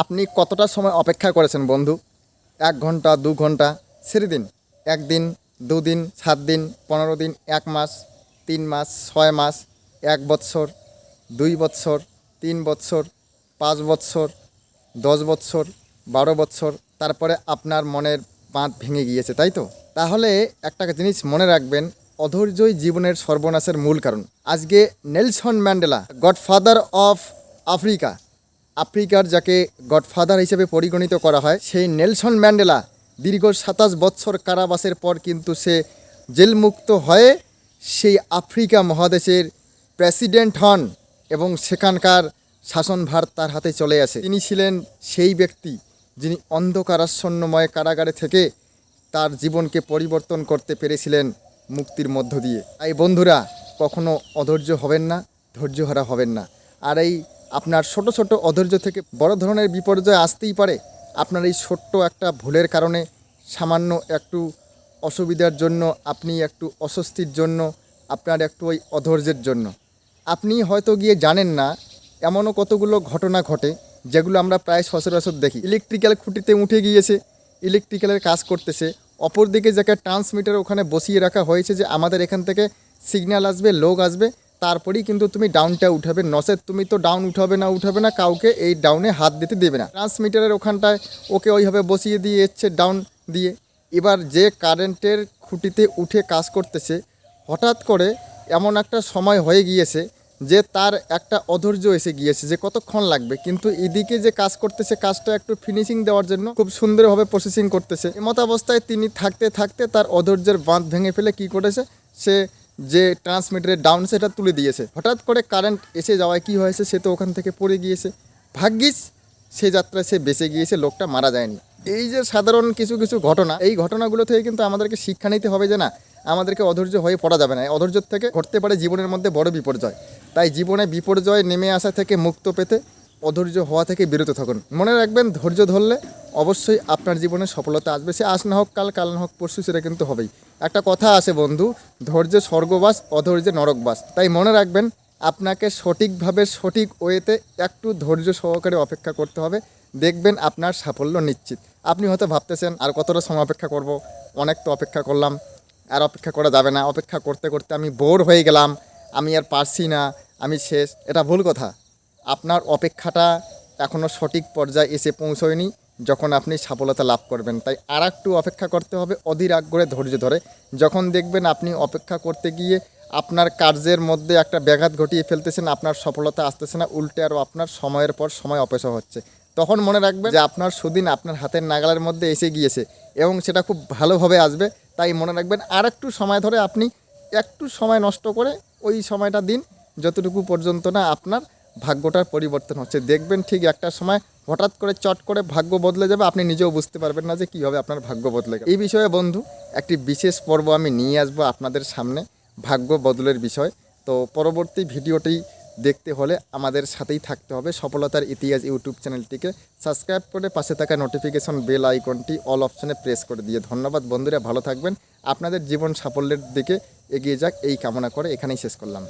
আপনি কতটা সময় অপেক্ষা করেছেন, বন্ধু? এক ঘণ্টা, দু ঘণ্টা? ছেড়ে দিন। একদিন, দুদিন সাত দিন পনেরো দিন, এক মাস, তিন মাস, ছয় মাস, এক বৎসর, দুই বৎসর, তিন বৎসর, পাঁচ বৎসর, দশ বৎসর, বারো বৎসর, তারপরে আপনার মনের বাঁধ ভেঙে গিয়েছে, তাই তো? তাহলে একটা জিনিস মনে রাখবেন, অধৈর্যই জীবনের সর্বনাশের মূল কারণ। আজকে Nelson Mandela, godfather of Africa আফ্রিকার যাকে গডফাদার হিসেবে পরিগণিত করা হয়, সেই নেলসন ম্যান্ডেলা দীর্ঘ সাতাশ বৎসর কারাবাসের পর কিন্তু সে জেলমুক্ত হয়ে সেই আফ্রিকা মহাদেশের প্রেসিডেন্ট হন এবং সেখানকার শাসনভার তার হাতে চলে আসে। তিনি ছিলেন সেই ব্যক্তি যিনি অন্ধকারাচ্ছন্নময় কারাগারে থেকে তার জীবনকে পরিবর্তন করতে পেরেছিলেন মুক্তির মধ্য দিয়ে। তাই বন্ধুরা, কখনো অধৈর্য হবেন না, ধৈর্যহারা হবেন না। আর এই আপনার ছোট ছোট অধৈর্য থেকে বড় ধরনের বিপর্যয় আসতেই পারে। আপনার এই ছোট্ট একটা ভুলের কারণে, সামান্য একটু অসুবিধার জন্য, আপনি একটু অস্বস্তির জন্য, আপনার একটু ওই অধৈর্যের জন্য। আপনি হয়তো গিয়ে জানেন না, এমনও কতগুলো ঘটনা ঘটে, যেগুলো আমরা প্রায় সচরাচর দেখি। ইলেকট্রিক্যাল খুঁটিতে উঠে গিয়েছে, ইলেকট্রিক্যালের কাজ করতেছে। অপরদিকে যাকে ট্রান্সমিটার ওখানে বসিয়ে রাখা হয়েছে যে, আমাদের এখান থেকে সিগন্যাল আসবে, লোক আসবে তারপরেই কিন্তু তুমি ডাউনটা উঠাবে। নসের তুমি তো ডাউন উঠাবে না উঠাবে না, কাউকে এই ডাউনে হাত দিতে দেবে না। ট্রান্সমিটারের ওখানটায় ওকে ওইভাবে বসিয়ে দিয়ে এসছে ডাউন দিয়ে। এবার যে কারেন্টের খুঁটিতে উঠে কাজ করতেছে, হঠাৎ করে এমন একটা সময় হয়ে গিয়েছে যে তার একটা অধৈর্য এসে গিয়েছে যে কতক্ষণ লাগবে। কিন্তু এদিকে যে কাজ করতেছে, কাজটা একটু ফিনিশিং দেওয়ার জন্য খুব সুন্দরভাবে প্রসেসিং করতেছে। এমত অবস্থায় তিনি থাকতে থাকতে তার অধৈর্যের বাঁধ ভেঙে ফেলে কি করেছে? সে যে ট্রান্সমিটারের ডাউন সেটা তুলে দিয়েছে। হঠাৎ করে কারেন্ট এসে যাওয়ায় কি হয়েছে সে তো ওখান থেকে পড়ে গিয়েছে। ভাগ্যিস সে যাত্রায় সে বেঁচে গিয়েছে, লোকটা মারা যায়নি। এই যে সাধারণ কিছু কিছু ঘটনা, এই ঘটনাগুলো থেকে কিন্তু আমাদেরকে শিক্ষা নিতে হবে যে না, আমাদেরকে অধৈর্য হয়ে পড়া যাবে না। এই অধৈর্য থেকে ঘটতে পারে জীবনের মধ্যে বড় বিপর্যয়। তাই জীবনে বিপর্যয় নেমে আসা থেকে মুক্ত পেতে অধৈর্য হওয়া থেকে বিরত থাকুন। মনে রাখবেন, ধৈর্য ধরলে অবশ্যই আপনার জীবনে সফলতা আসবে। সে আজ না হোক কাল কাল না হোক পরশু, সেটা কিন্তু হবেই। একটা কথা আছে বন্ধু, ধৈর্য স্বর্গবাস, অধৈর্যে নরকবাস। তাই মনে রাখবেন, আপনাকে সঠিকভাবে সঠিক ওয়েতে একটু ধৈর্য সহকারে অপেক্ষা করতে হবে। দেখবেন আপনার সাফল্য নিশ্চিত। আপনি হয়তো ভাবতেছেন, আর কতটা সময় অপেক্ষা করব? অনেক তো অপেক্ষা করলাম। আর অপেক্ষা করা যাবে না। অপেক্ষা করতে করতে আমি বোর হয়ে গেলাম। আমি আর পারছি না। আমি শেষ। এটা ভুল কথা। আপনার অপেক্ষাটা এখনও সঠিক পর্যায়ে এসে পৌঁছয়নি। যখন আপনি সফলতা লাভ করবেন, তাই আর একটু অপেক্ষা করতে হবে অধীর আগ্রহে ধৈর্য ধরে। যখন দেখবেন আপনি অপেক্ষা করতে গিয়ে আপনার কার্যের মধ্যে একটা ব্যাঘাত ঘটিয়ে ফেলতেছেন, আপনার সফলতা আসতেছে না, উল্টে আরও আপনার সময়ের পর সময় অপেক্ষা হচ্ছে। তখন মনে রাখবেন যে আপনার সুদিন আপনার হাতের নাগালের মধ্যে এসে গিয়েছে এবং সেটা খুব ভালোভাবে আসবে। তাই মনে রাখবেন আর একটু সময় ধরে আপনি একটু সময় নষ্ট করে ওই সময়টা দিন, যতটুকু পর্যন্ত না আপনার ভাগ্যটার পরিবর্তন হচ্ছে। দেখবেন ঠিক একটা সময় হঠাৎ করে চট করে ভাগ্য বদলে যাবে, আপনি নিজেও বুঝতে পারবেন না যে কীভাবে আপনার ভাগ্য বদলে গেল। এই বিষয়ে বন্ধু, একটি বিশেষ পর্ব আমি নিয়ে আসব আপনাদের সামনে, ভাগ্য বদলের বিষয়। তো পরবর্তী ভিডিওটি দেখতে হলে আমাদের সাথেই থাকতে হবে। সফলতার ইতিহাস ইউটিউব চ্যানেলটিকে সাবস্ক্রাইব করে পাশে থাকা নোটিফিকেশন বেল আইকনটি অল অপশনে প্রেস করে দিয়ে। ধন্যবাদ বন্ধুরা, ভালো থাকবেন। আপনাদের জীবন সাফল্যের দিকে এগিয়ে যাক, এই কামনা করে এখানেই শেষ করলাম।